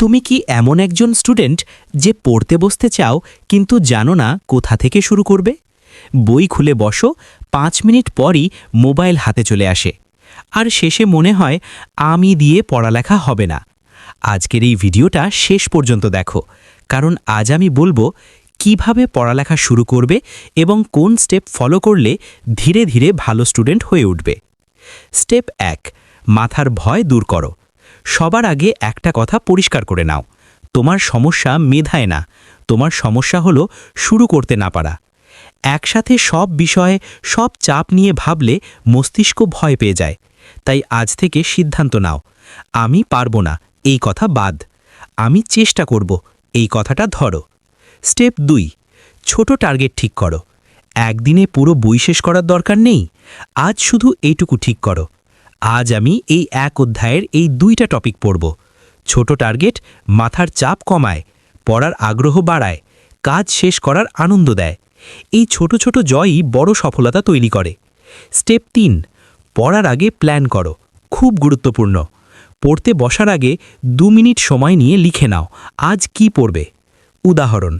তুমি কি এমন একজন স্টুডেন্ট যে পড়তে বসতে চাও কিন্তু জানো না কোথা থেকে শুরু করবে? বই খুলে বসো, পাঁচ মিনিট পরই মোবাইল হাতে চলে আসে। আর শেষে মনে হয় আমি দিয়ে পড়ালেখা হবে না। আজকের এই ভিডিওটা শেষ পর্যন্ত দেখো, কারণ আজ আমি বলব কীভাবে পড়ালেখা শুরু করবে এবং কোন স্টেপ ফলো করলে ধীরে ধীরে ভালো স্টুডেন্ট হয়ে উঠবে। স্টেপ এক, মাথার ভয় দূর করো। সবার আগে একটা কথা পরিষ্কার করে নাও। তোমার সমস্যা মেধায় না। তোমার সমস্যা হলো শুরু করতে না পারা। একসাথে সব বিষয়ে সব চাপ নিয়ে ভাবলে মস্তিষ্ক ভয় পেয়ে যায়। তাই আজ থেকে সিদ্ধান্ত নাও। আমি পারব না। এই কথা বাদ। আমি চেষ্টা করব। এই কথাটা ধরো। স্টেপ দুই। ছোট টার্গেট ঠিক করো। একদিনে পুরো বই শেষ করার দরকার নেই। আজ শুধু এইটুকু ঠিক করো। আজ আমি এই এক অধ্যায়ের এই দুইটা টপিক পড়ব। ছোট টার্গেট মাথার চাপ কমায়, পড়ার আগ্রহ বাড়ায়, কাজ শেষ করার আনন্দ দেয়। এই ছোট ছোট জয়ই বড় সফলতা তৈরি করে। স্টেপ তিন, পড়ার আগে প্ল্যান করো, খুব গুরুত্বপূর্ণ। পড়তে বসার আগে দু মিনিট সময় নিয়ে লিখে নাও, আজ কি পড়বে? উদাহরণ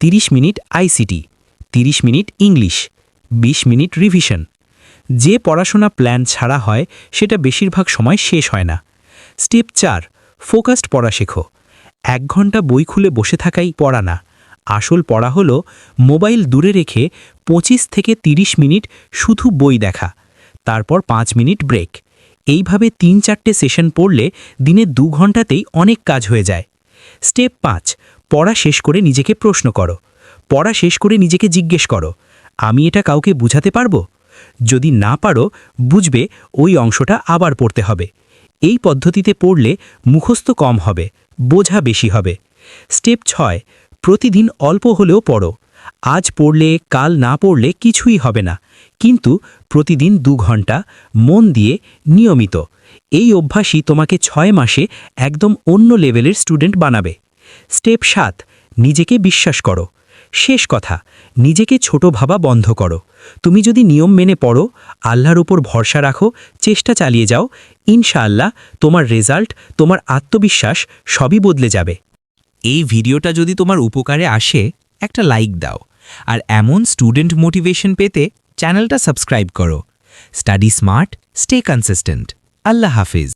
30 minute ICT 30 minute English 20 minute revision যে পড়াশোনা প্ল্যান ছাড়া হয়, সেটা বেশিরভাগ সময় শেষ হয় না। স্টেপ চার ফোকাসড পড়া শেখো। এক ঘণ্টা বই খুলে বসে থাকাই পড়া না। আসল পড়া হলো মোবাইল দূরে রেখে ২৫ থেকে ৩০ মিনিট শুধু বই দেখা, তারপর পাঁচ মিনিট ব্রেক এইভাবে তিন চারটে সেশন পড়লে দিনে দু ঘন্টাতেই অনেক কাজ হয়ে যায়। স্টেপ পাঁচ, পড়া শেষ করে নিজেকে প্রশ্ন করো। পড়া শেষ করে নিজেকে জিজ্ঞেস করো, আমি এটা কাউকে বুঝাতে পারব? যদি না পারো, বুঝবে ওই অংশটা আবার পড়তে হবে। এই পদ্ধতিতে পড়লে মুখস্থ কম হবে, বোঝা বেশি হবে। স্টেপ ছয়, প্রতিদিন অল্প হলেও পড়ো। আজ পড়লে, কাল না পড়লে কিছুই হবে না। কিন্তু প্রতিদিন দু ঘণ্টা, মন দিয়ে নিয়মিত। এই অভ্যাসই তোমাকে ছয় মাসে একদম অন্য লেভেলের স্টুডেন্ট বানাবে। স্টেপ সাত, নিজেকে বিশ্বাস করো। শেষ কথা, নিজেকে ছোট ভাবা বন্ধ করো। তুমি যদি নিয়ম মেনে পড়ো, আল্লাহর উপর ভরসা রাখো, চেষ্টা চালিয়ে যাও, ইনশাআল্লাহ তোমার রেজাল্ট, তোমার আত্মবিশ্বাস সবই বদলে যাবে। এই ভিডিওটা যদি তোমার উপকারে আসে, একটা লাইক দাও। আর এমন স্টুডেন্ট মোটিভেশন পেতে চ্যানেলটা সাবস্ক্রাইব করো। Study smart, stay consistent. আল্লাহ হাফিজ।